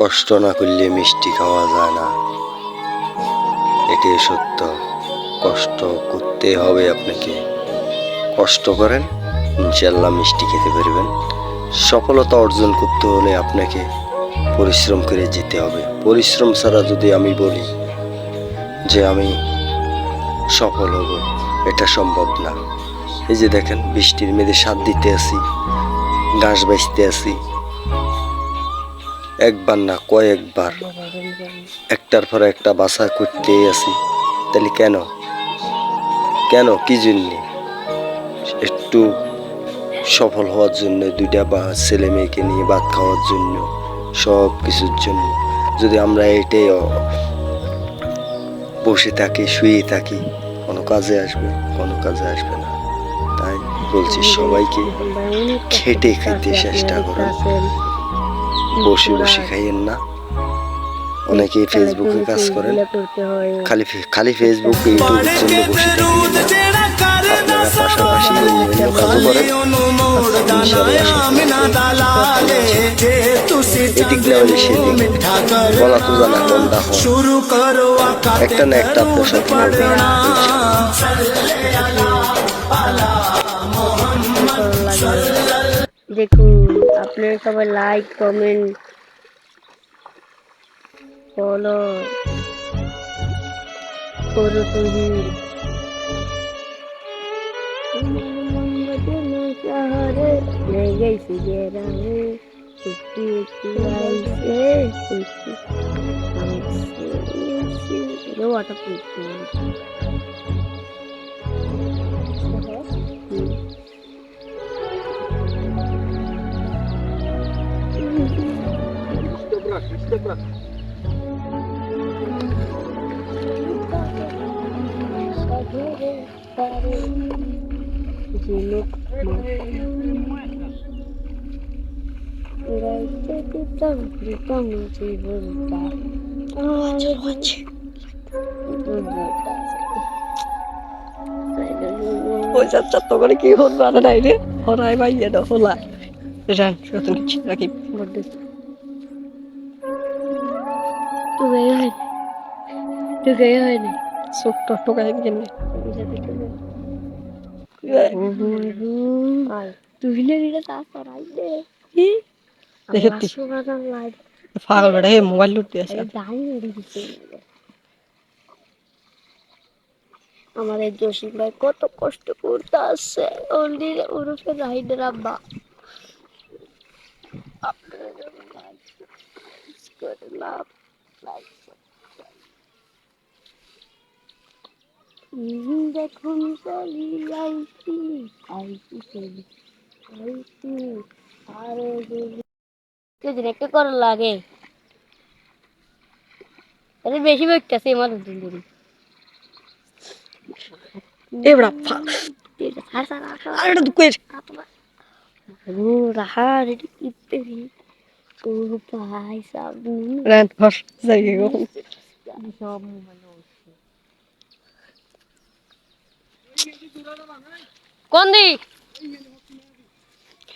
কষ্ট না করলে মিষ্টি খাওয়া যায় না। এটাই সত্য। কষ্ট করতে হবে আপনাকে। কষ্ট করেন ইনশাল্লাহ মিষ্টি খেতে পারবেন। সফলতা অর্জন করতে হলে আপনাকে পরিশ্রম করে যেতে হবে। পরিশ্রম ছাড়া যদি আমি বলি যে আমি সফল হব, এটা সম্ভব না। এই যে দেখেন, বৃষ্টির মেয়েদের সাথ দিতে আসি ঘাস বেচতে আসি একবার না কয়েকবার। একটার পর একটা বাসা করতেই আসি তাহলে কেন? কেন? কি জন্যে? একটু সফল হওয়ার জন্য, দুইটা বা ছেলে মেয়েকে নিয়ে ভাত খাওয়ার জন্য, সব কিছুর জন্য। যদি আমরা এটাই বসে থাকি, শুয়ে থাকি, কোনো কাজে আসবে, কোনো কাজে আসবে না। তাই বলছি সবাইকে, খেটে খেতে চেষ্টা করুন। বসে বসে খাইয়েন না। অনেকেই ফেসবুকে কাজ করেন। খালি খালি ফেসবুক ইউটিউবের জন্য একটা না একটা পোশাক দেখুন আপনারা সবাই লাইক কমেন্ট ফলো করো তুমি শহরে গেছি ঝিনুক গাইতে দিতাম দিতাম জীবনটা ওই যাত্রা তো করে কি হল নাই রে হরাই বাইয়ে দাও হলা রান রাখি তো গয়ে হয় তো গয়ে হয় না ছোট্ট টোকাই গেলে তুই এটা তা সরাই দে দেখে তুই সুগার লাইট পাগল বেটা হে মোবাইল লুটতে আছে দাঁড়ি মেরে দিচ্ছে আমাদের জসিম ভাই কত কষ্ট করতে আসছে অন্যি ওরফে রাহিদের আব্বা আপনারা যখন like করে লাভ like হুম, দেখুন চলি আইসি আইসি চলি আইসি আরে দিন একটা করার লাগে আরে বেশি বেগতেছে আমার দিন দিন এ ফা- সার সার আসা আর এটা রাহা রেডি কিত্তেরি সাবনি রান হস যাই গো সব মোবাইল কোন দিক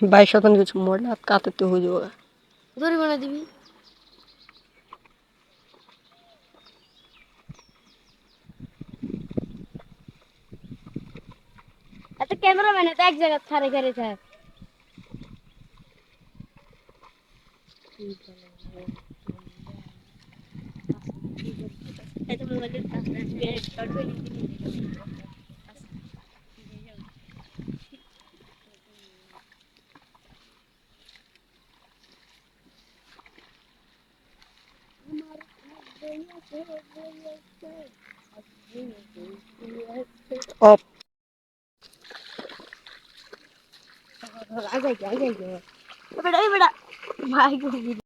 বাইশ শতাংশ কিছু মরলে হাত কাতে তো হয়ে যাবে দড়ি বানা দিবি এত ক্যামেরাম্যান এত এক জায়গা ছাড়ে ঘরে থাক Ito mga dito, tapos na siya. Ito yung pinili ko. Op. Lại về, বেড়া ভাই